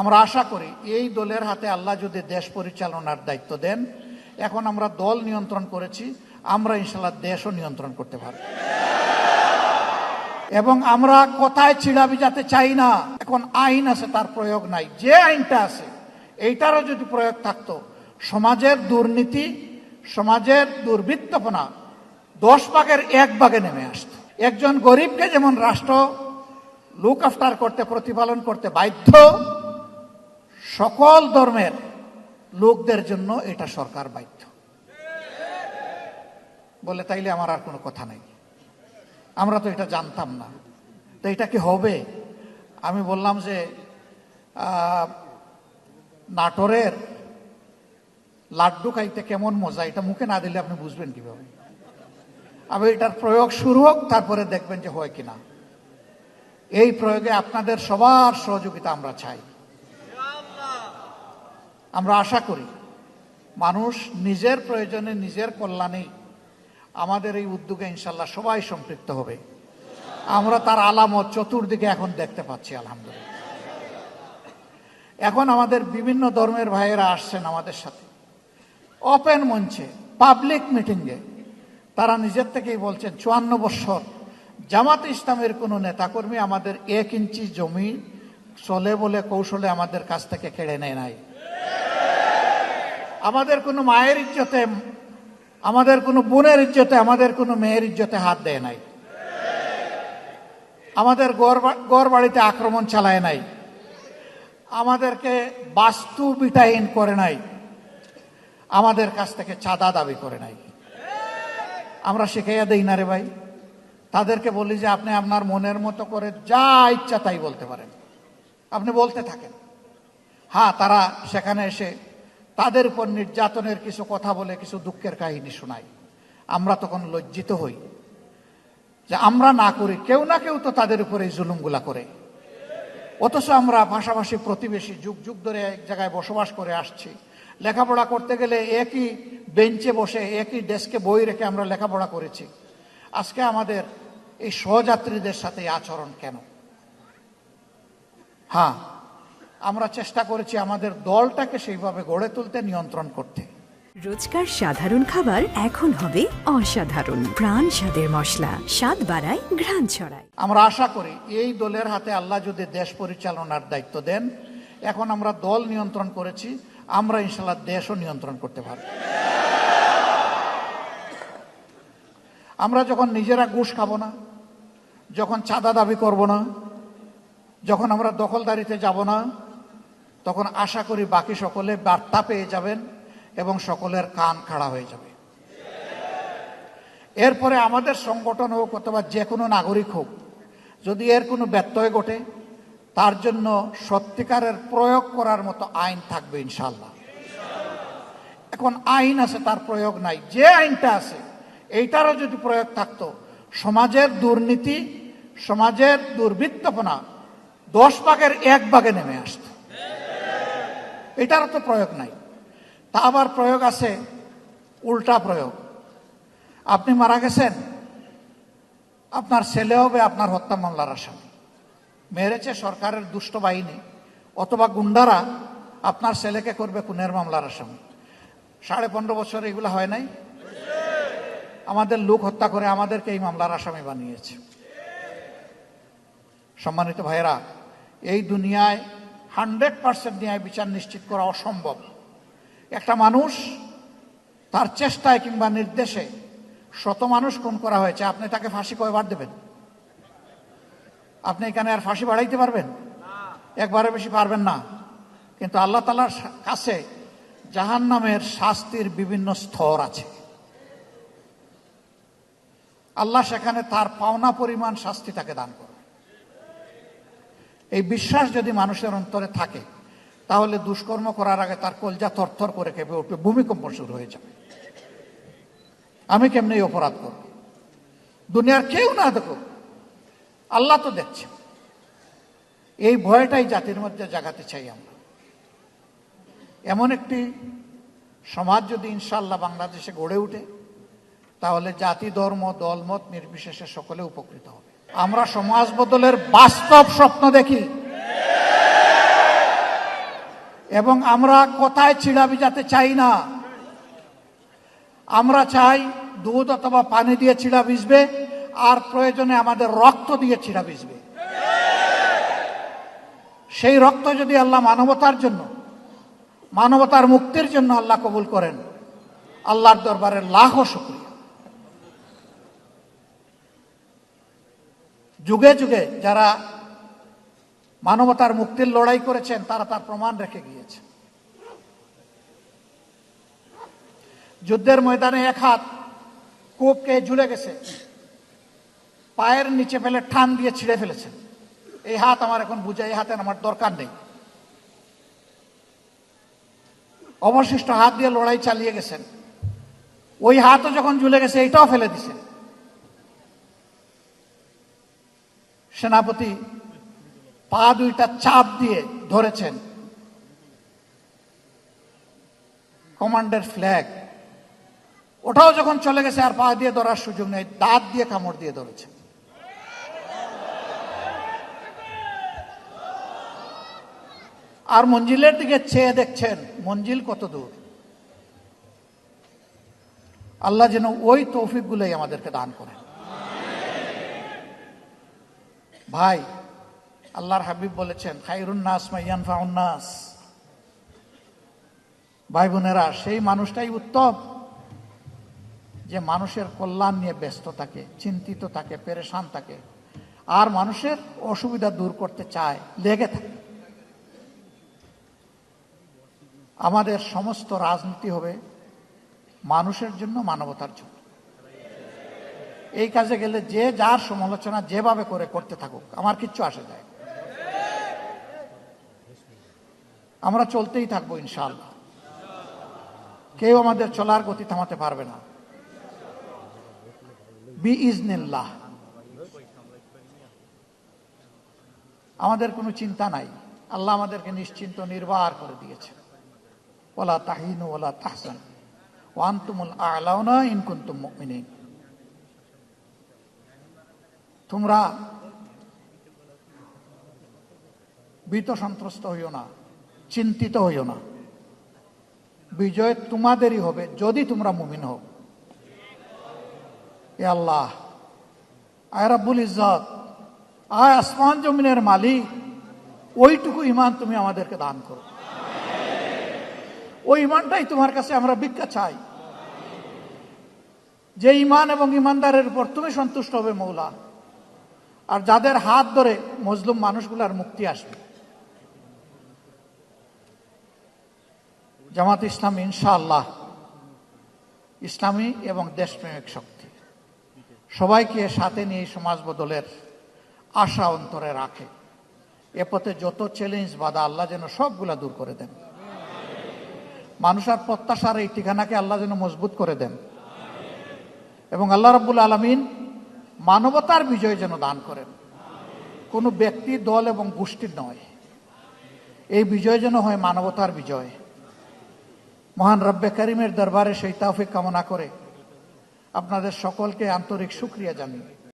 আমরা আশা করি এই দলের হাতে আল্লাহ যদি দেশ পরিচালনার দায়িত্ব দেন, এখন আমরা দল নিয়ন্ত্রণ করেছি, আমরা ইনশাল্লাহ দেশও নিয়ন্ত্রণ করতে পারব। এবং আমরা কোথায় ছিড়া বিজাতে চাই না, এখন আইন আছে, তার প্রয়োগ নাই। যে আইনটা আছে, এইটারও যদি প্রয়োগ থাকতো, সমাজের দুর্নীতি, সমাজের দুর্বৃত্তপনা দশ ভাগের এক ভাগে নেমে আসতো। একজন গরিবকে যেমন রাষ্ট্র লুক আফটার করতে, প্রতিপালন করতে বাধ্য সকল ধর্মের লোকদের জন্য এটা সরকার বাধ্য। বলে তাইলে আমার আর কোনো কথা নাই। আমরা তো এটা জানতাম না। তো এটা কি হবে? আমি বললাম যে নাটোরের লাড্ডু খাইতে কেমন মজা, এটা মুখে না দিলে আপনি বুঝবেন কীভাবে? আমি এটার প্রয়োগ শুরু হোক, তারপরে দেখবেন যে হয় কিনা। এই প্রয়োগে আপনাদের সবার সহযোগিতা আমরা চাই। আমরা আশা করি, মানুষ নিজের প্রয়োজনে নিজের কল্যাণে আমাদের এই উদ্যোগে ইনশাল্লাহ সবাই সম্পৃক্ত হবে। আমরা তার আলামত চতুর্দিকে এখন দেখতে পাচ্ছি, আলহামদুলিল্লাহ। এখন আমাদের বিভিন্ন ধর্মের ভাইয়েরা আসছেন আমাদের সাথে। ওপেন মঞ্চে পাবলিক মিটিংয়ে তারা নিজের থেকেই বলছেন, চুয়ান্ন বৎসর জামাত ইসলামের কোনো নেতাকর্মী আমাদের এক ইঞ্চি জমি চলে বলে কৌশলে আমাদের কাছ থেকে কেড়ে নেয় নাই। আমাদের কোনো মায়ের ইজ্জতে, আমাদের কোনো বোনের ইজ্জতে, আমাদের কোনো মেয়ের ইজ্জতে হাত দেয় নাই। আমাদের গড় বাড়িতে আক্রমণ চালায় নাই। আমাদেরকে বাস্তু বিটাহীন করে নাই। আমাদের কাছ থেকে চাঁদা দাবি করে নাই। আমরা শিখাইয়া দেই না রে ভাই। তাদেরকে বলি যে, আপনি আপনার মনের মতো করে যা ইচ্ছা তাই বলতে পারেন। আপনি বলতে থাকেন। হ্যাঁ তারা সেখানে এসে তাদের উপর নির্যাতনের কিছু কথা বলে কিছু দুঃখের কাহিনী শোনায় আমরা তখন লজ্জিত হই যে আমরা না করি, কেউ না কেউ তো তাদের উপরে এই জুলুমগুলা করে। অথচ আমরা পাশাপাশি প্রতিবেশী যুগ যুগ ধরে এক জায়গায় বসবাস করে আসছি। লেখাপড়া করতে গেলে একই বেঞ্চে বসে, একই ডেস্কে বই রেখে আমরা লেখাপড়া করেছি। আজকে আমাদের এই সহযাত্রীদের সাথে আচরণ কেন? হ্যাঁ আমরা চেষ্টা করেছি আমাদের দলটাকে সেইভাবে গড়ে তুলতে নিয়ন্ত্রণ করতে। রোজকার সাধারণ খাবার এখন হবে অসাধারণ। প্রাণ স্বাদের মশলা স্বাদ বাড়ায় ঘ্রাণ ছড়ায়। আমরা আশা করি এই দলের হাতে আল্লাহ যদি দেশ পরিচালনার দায়িত্ব দেন এখন আমরা দল নিয়ন্ত্রণ করেছি আমরা ইনশাল্লাহ দেশও নিয়ন্ত্রণ করতে পারব। আমরা যখন নিজেরা ঘুষ খাব না যখন চাঁদা দাবি করব না যখন আমরা দখলদারিতে যাব না তখন আশা করি বাকি সকলে বার্তা পেয়ে যাবেন এবং সকলের কান খাড়া হয়ে যাবে। এরপরে আমাদের সংগঠন হোক অথবা যে কোনো নাগরিক হোক, যদি এর কোনো ব্যত্যয় ঘটে, তার জন্য সত্যিকারের প্রয়োগ করার মতো আইন থাকবে ইনশাল্লাহ এখন আইন আছে, তার প্রয়োগ নাই। যে আইনটা আছে, এইটারও যদি প্রয়োগ থাকতো, সমাজের দুর্নীতি, সমাজের দুর্বৃত্তপনা দশ ভাগের এক ভাগে নেমে আসতো। এটারও তো প্রয়োগ নাই। তা আবার প্রয়োগ আছে, উল্টা প্রয়োগ। আপনি মারা গেছেন, আপনার ছেলে হবে আপনার হত্যা মামলার আসামি। মেরেছে সরকারের দুষ্ট বাহিনী, অথবা গুন্ডারা আপনার ছেলেকে করবে খুনের মামলার আসামি। সাড়ে পনেরো বছর এগুলো হয় নাই? আমাদের লোক হত্যা করে আমাদেরকে এই মামলার আসামি বানিয়েছে। সম্মানিত ভাইয়েরা, এই দুনিয়ায় হান্ড্রেড পার্সেন্ট ন্যায় বিচার নিশ্চিত করা অসম্ভব। একটা মানুষ তার চেষ্টায় কিংবা নির্দেশে শত মানুষ খুন করা হয়েছে, আপনি তাকে ফাঁসি কয়বার দেবেন? আপনি এখানে আর ফাঁসি বাড়াইতে পারবেন? একবারে বেশি পারবেন না। কিন্তু আল্লাহ তালার কাছে জাহান নামের শাস্তির বিভিন্ন স্তর আছে। আল্লাহ সেখানে তার পাওনা পরিমাণ শাস্তি তাকে দান করবে এই বিশ্বাস যদি মানুষের অন্তরে থাকে, তাহলে দুষ্কর্ম করার আগে তার কলজা থরথর করে কেঁপে উঠবে, ভূমিকম্প শুরু হয়ে যাবে। আমি কেমনি অপরাধ করব? দুনিয়ার কেউ না দেখুক, আল্লাহ তো দেখছে এই ভয়টাই জাতির মধ্যে জাগাতে চাই আমরা। এমন একটি সমাজ যদি ইনশাল্লাহ বাংলাদেশে গড়ে ওঠে তাহলে জাতি, ধর্ম, দলমত নির্বিশেষে সকলে উপকৃত হবে। আমরা সমাজ বদলের বাস্তব স্বপ্ন দেখি। এবং আমরা কোথায় ছিড়া ভিজাতে চাই না। আমরা চাই দুধ অথবা পানি দিয়ে ছিড়া ভিজবে, আর প্রয়োজনে আমাদের রক্ত দিয়ে ছিড়া ভিজবে। সেই রক্ত যদি আল্লাহ মানবতার জন্য, মানবতার মুক্তির জন্য আল্লাহ কবুল করেন, আল্লাহর দরবারে লাখো শুক্রিয়া। যুগে যুগে যারা মানবতার মুক্তির লড়াই করেছেন, তারা তার প্রমাণ রেখে গিয়েছে। যুদ্ধের ময়দানে এক হাত কূপকে ঝুলে গেছে, পায়ের নিচে ফেলে ঠান দিয়ে ছিঁড়ে ফেলেছেন এই হাত আমার এখন বুঝে, এই হাতের আমার দরকার নেই। অবশিষ্ট হাত দিয়ে লড়াই চালিয়ে গেছেন। ওই হাতও যখন ঝুলে গেছে এটাও ফেলে দিছেন সেনাপতি পা দুইটা চাপ দিয়ে ধরেছেন। কমান্ডের ফ্ল্যাগ। ওটাও যখন চলে গেছে, আর পা দিয়ে ধরার সুযোগ নেই, দাঁত দিয়ে কামড় দিয়ে ধরেছে। আর মঞ্জিলের দিকে চেয়ে দেখছেন, মঞ্জিল কত দূর? আল্লাহ যেন ওই তৌফিকগুলোই আমাদেরকে দান করেন। ভাই, আল্লাহর হাবিব বলেছেন খাইরুন্নাস মাইয়ানফাউন্নাস ভাই বোনেরা, সেই মানুষটাই উত্তম। যে মানুষের কল্যাণ নিয়ে ব্যস্ত থাকে, চিন্তিত থাকে, পেরেশান থাকে, আর মানুষের অসুবিধা দূর করতে চায়, লেগে থাকে। আমাদের সমস্ত রাজনীতি হবে মানুষের জন্য মানবতার জন্য। এই কাজে গেলে যে যার সমালোচনা যেভাবে করে করতে থাকুক, আমার কিচ্ছু আসে যায় আমরা চলতেই থাকব ইনশাআল্লাহ। কেউ আমাদের চলার গতি থামাতে পারবে না। বি আমাদের কোনো চিন্তা নাই। আল্লাহ আমাদেরকে নিশ্চিন্ত নির্বাহ করে দিয়েছে ওলা তাহিনু ওলা তাহসান। ওয়ান্তুমুল আলাউনা ইনকুন্তুম মুমিনিন। তোমরা ভীত সন্ত্রস্ত হইও না, চিন্তিত হইও না। বিজয় তোমাদেরই হবে, যদি তোমরা মুমিন হও। এ আল্লাহ, আয় রাব্বুল ইজ্জত, আয় আসমান জমিনের মালিক, ওইটুকু ইমান তুমি আমাদেরকে দান করো। ওই ইমানটাই তোমার কাছে আমরা ভিক্ষা চাই। যে ইমান এবং ইমানদারের উপর তুমি সন্তুষ্ট হবে মৌলা। আর যাদের হাত ধরে মজলুম মানুষগুলার মুক্তি আসবে। জামাত ইসলাম ইনশাআল্লাহ ইসলামী এবং দেশপ্রেমিক শক্তি। সবাইকে সাথে নিয়ে সমাজ বদলের আশা অন্তরে রাখে। এ পথে যত চ্যালেঞ্জ বাধা আল্লাহ যেন সবগুলা দূর করে দেন। মানুষের প্রত্যাশার এই ঠিকানাকে আল্লাহ যেন মজবুত করে দেন। এবং আল্লাহ রব্বুল আলমিন মানবতার বিজয় যেন দান করেন। কোনো ব্যক্তি, দল এবং গোষ্ঠীর নয়। এই বিজয় যেন হয় মানবতার বিজয়। মহান রব্বে করিমের দরবারে সেই তাফিক কামনা করে আপনাদের সকলকে আন্তরিক সুক্রিয়া জানিয়ে